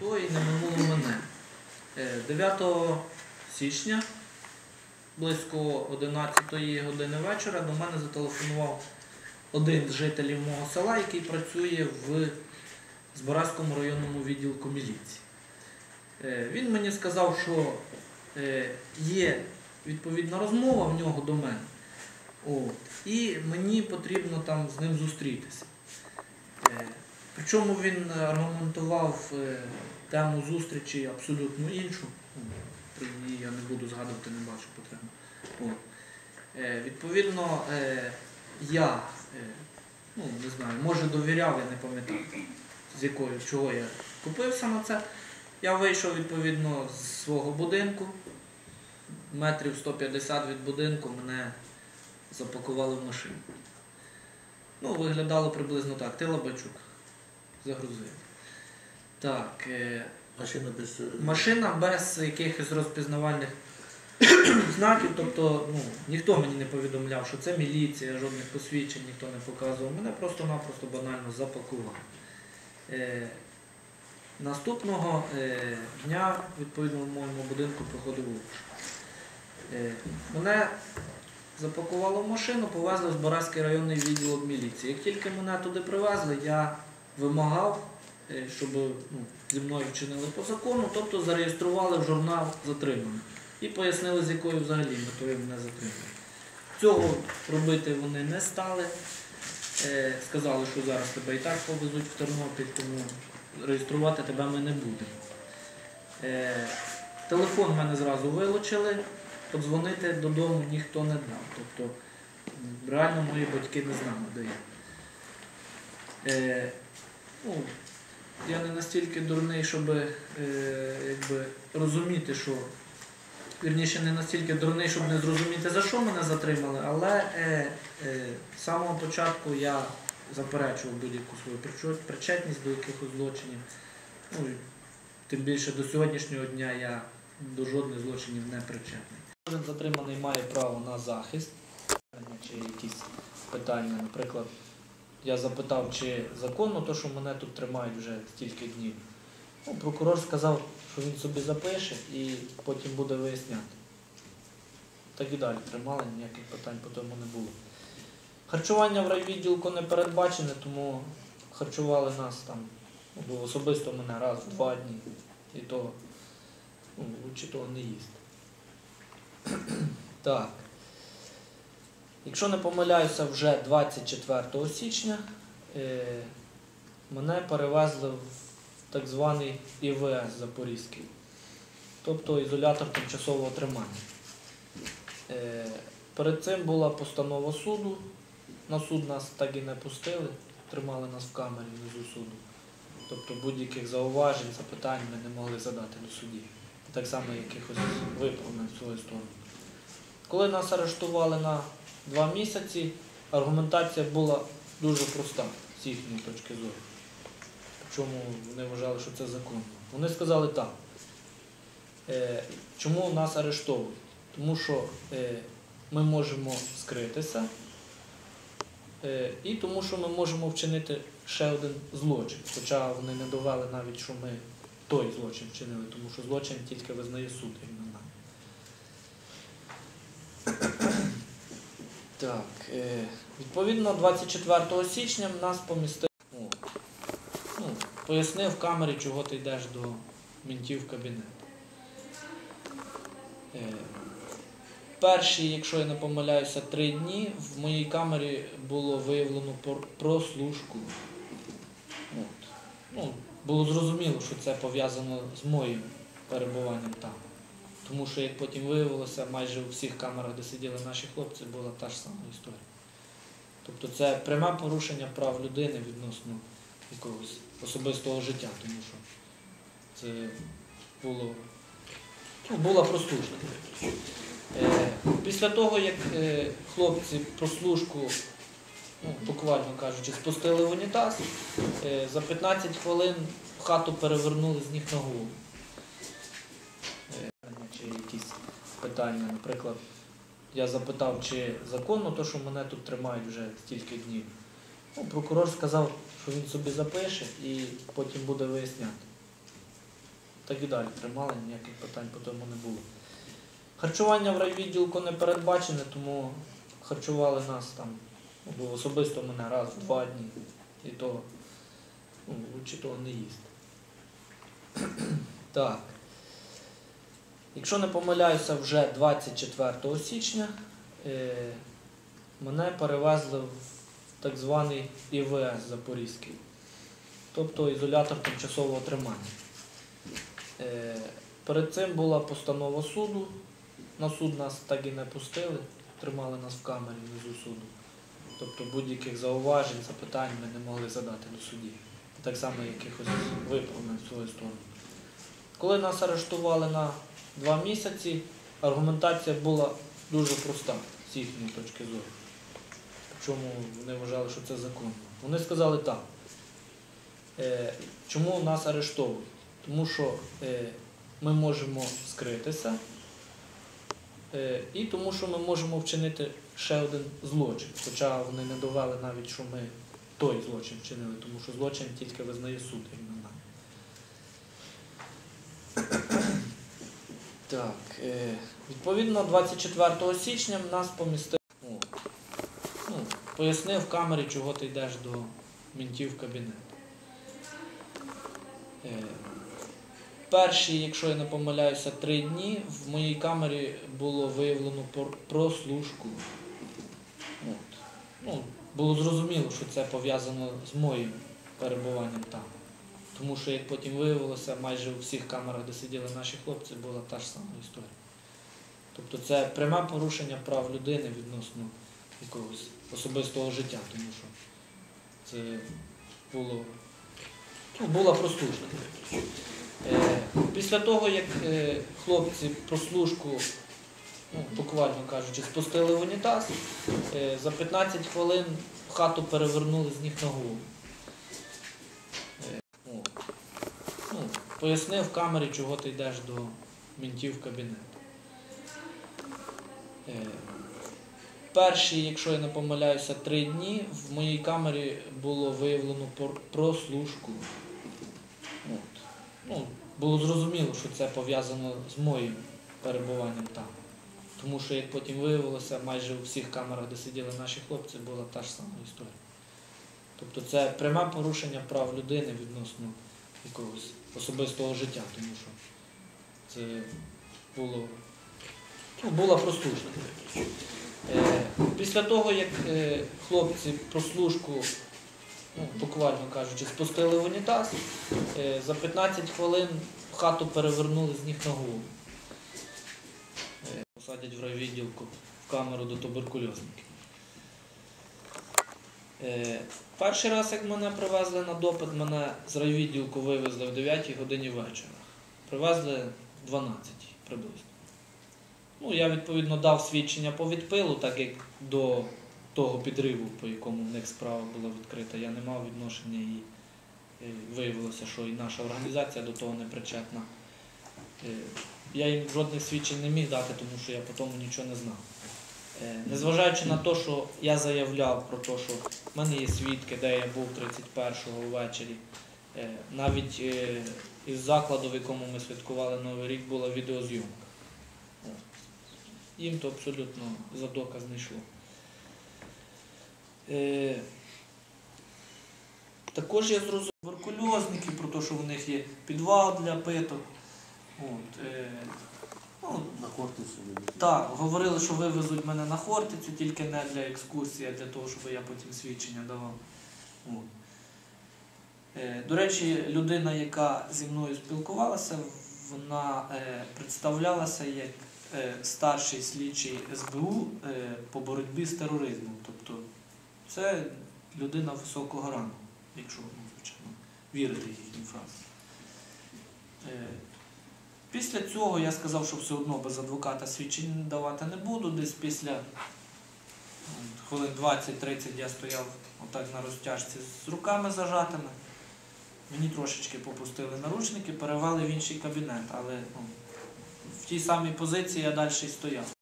то і не минуло мене. Е, 9 січня, близько 11 години вечора, до мене зателефонував один з жителів мого села, який працює в Збаразькому районному відділку міліції. Е, Він мені сказав, що е, є відповідна розмова в нього до мене. От, і мені потрібно там з ним зустрітися. Е, Причому він аргументував е, тему зустрічі абсолютно іншу. Про її я не буду згадувати, не бачу потреби. От. Е, Відповідно, е, я е, ну, не знаю, може довіряв, я не пам'ятаю, з якою, чого я купився на це. Я вийшов відповідно з свого будинку. Метрів 150 від будинку мене запакували в машину. Ну, виглядало приблизно так. Ти Лабачук. Загрузив. Так. Е, Машина без... е, машина без якихось розпізнавальних знаків, тобто ну, ніхто мені не повідомляв, що це міліція, жодних посвідчень ніхто не показував. Мене просто-напросто банально запакували. Е, наступного е, дня, відповідно, в моєму будинку проходив обшук. Е, мене запакували в машину, повезли в Збаразький районний відділок міліції. Як тільки мене туди привезли, я вимагав, е, щоб ну, зі мною вчинили по закону, тобто зареєстрували в журнал затримання і пояснили, з якою взагалі метою мене затримали. Цього робити вони не стали. Е, Сказали, що зараз тебе і так повезуть в Тернопіль, тому реєструвати тебе ми не будемо. Е, Телефон мене зразу вилучили, подзвонити додому ніхто не дав. Тобто реально мої батьки не знали, де я. Ну, я не настільки дурний, щоб е, якби, розуміти, що. Вірніше, не настільки дурний, щоб не зрозуміти, за що мене затримали, але е, е, з самого початку я заперечував будь-яку свою причетність до якихось злочинів. Ну, тим більше до сьогоднішнього дня я до жодних злочинів не причетний. Кожен затриманий має право на захист чи якісь питання. Наприклад, я запитав, чи законно то, що мене тут тримають вже стільки днів. Ну, прокурор сказав, що він собі запише і потім буде виясняти. Так і далі тримали, ніяких питань по тому не було. Харчування в райвідділку не передбачене, тому харчували нас там, ну, особисто мене раз в два дні. І то, ну, лучше того не їсти. Так. Якщо не помиляюся, вже 24 січня е, мене перевезли в так званий ІВС Запорізький, тобто ізолятор тимчасового тримання. Е, перед цим була постанова суду. На суд нас так і не пустили, тримали нас в камері внизу суду. Тобто будь-яких зауважень, запитань ми не могли задати до судді. Так само якихось виправлень в свою сторону. Коли нас арештували на два місяці, аргументація була дуже проста з їхньої точки зору. Чому вони вважали, що це законно? Вони сказали так. Е, чому нас арештовують? Тому що е, ми можемо скритися, е, і тому що ми можемо вчинити ще один злочин. Хоча вони не довели навіть, що ми той злочин вчинили, тому що злочин тільки визнає суд, як на мене. Так, е, відповідно, 24 січня нас помістили. Ну, пояснив в камері, чого ти йдеш до мінтів в кабінет. Е, перші, якщо я не помиляюся, три дні в моїй камері було виявлено прослушку. От. Ну, було зрозуміло, що це пов'язано з моїм перебуванням там. Тому що, як потім виявилося, майже у всіх камерах, де сиділи наші хлопці, була та ж сама історія. Тобто це пряме порушення прав людини відносно якогось особистого життя, тому що це було, ну, була прослушка. Е, після того, як е, хлопці прослушку, ну, буквально кажучи, спустили в унітаз, е, за 15 хвилин хату перевернули з ніг на голову. Питання, наприклад, я запитав, чи законно то, що мене тут тримають вже стільки днів. Ну, прокурор сказав, що він собі запише і потім буде виясняти. так і далі тримали, ніяких питань по тому не було. Харчування в райвідділку не передбачене, тому харчували нас там, ну, особисто мене раз в два дні. І то, ну, лучше того не їсти. Так. Якщо не помиляюся, вже 24 січня е, мене перевезли в так званий ІВС Запорізький, тобто ізолятор тимчасового тримання. Е, перед цим була постанова суду. На суд нас так і не пустили, тримали нас в камері внизу суду. Тобто будь-яких зауважень, запитань ми не могли задати до судді. Так само якихось виправлень в свою сторону. Коли нас арештували на два місяці, аргументація була дуже проста з їхньої точки зору. Причому вони вважали, що це законно. Вони сказали так. Е, чому нас арештовують? Тому що е, ми можемо скритися, е, і тому що ми можемо вчинити ще один злочин. Хоча вони не довели навіть, що ми той злочин вчинили, тому що злочин тільки визнає суд, як. Так, е, відповідно, 24 січня нас помістили. Ну, пояснив в камері, чого ти йдеш до мінтів в кабінет. Е, перші, якщо я не помиляюся, три дні в моїй камері було виявлено прослушку. Ну, було зрозуміло, що це пов'язано з моїм перебуванням там. Тому що, як потім виявилося, майже у всіх камерах, де сиділи наші хлопці, була та ж сама історія. Тобто це пряме порушення прав людини відносно якогось особистого життя, тому що це було, ну, була прослушка. Е, після того, як е, хлопці прослушку, ну, буквально кажучи, спустили в унітаз, е, за 15 хвилин хату перевернули з ніг на голову. Пояснив в камері, чого ти йдеш до мінтів в кабінет. Е, перші, якщо я не помиляюся, три дні в моїй камері було виявлено прослушку. От. Ну, було зрозуміло, що це пов'язано з моїм перебуванням там. Тому що, як потім виявилося, майже у всіх камерах, де сиділи наші хлопці, була та ж сама історія. Тобто це пряме порушення прав людини відносно якогось особистого життя, тому що це було, ну, була прослушка. Е, після того, як е, хлопці прослушку, ну, буквально кажучи, спустили в унітаз, е, за 15 хвилин хату перевернули з ніг на голову. Посадять в райвідділку в камеру до туберкульозників. Е, перший раз, як мене привезли на допит, мене з райвідділку вивезли в 9 годині вечора. Привезли в 12 приблизно. Ну, я відповідно дав свідчення по відпилу, так як до того підриву, по якому в них справа була відкрита, я не мав відношення і е, виявилося, що і наша організація до того не причетна. Е, Я їм жодних свідчень не міг дати, тому що я по тому нічого не знав. Незважаючи на те, що я заявляв про те, що в мене є свідки, де я був 31-го ввечері, е, навіть е, із закладу, в якому ми святкували Новий рік, була відеозйомка. Їм то абсолютно за доказ не йшло. Е, Також я зрозумів туберкульозники, про те, що в них є підвал для питок. Ну, На Хортицю не так, говорили, що вивезуть мене на Хортицю, тільки не для екскурсії, а для того, щоб я потім свідчення давав. Е, До речі, людина, яка зі мною спілкувалася, вона е, представлялася як е, старший слідчий СБУ по боротьбі з тероризмом. Тобто це людина високого рангу, якщо ну, звичайно, вірити їхнім фразам. Е, Після цього я сказав, що все одно без адвоката свідчень давати не буду. Десь після хвилин 20-30 я стояв отак на розтяжці з руками зажатими. Мені трошечки попустили наручники, перевели в інший кабінет, але ну, в тій самій позиції я далі стояв.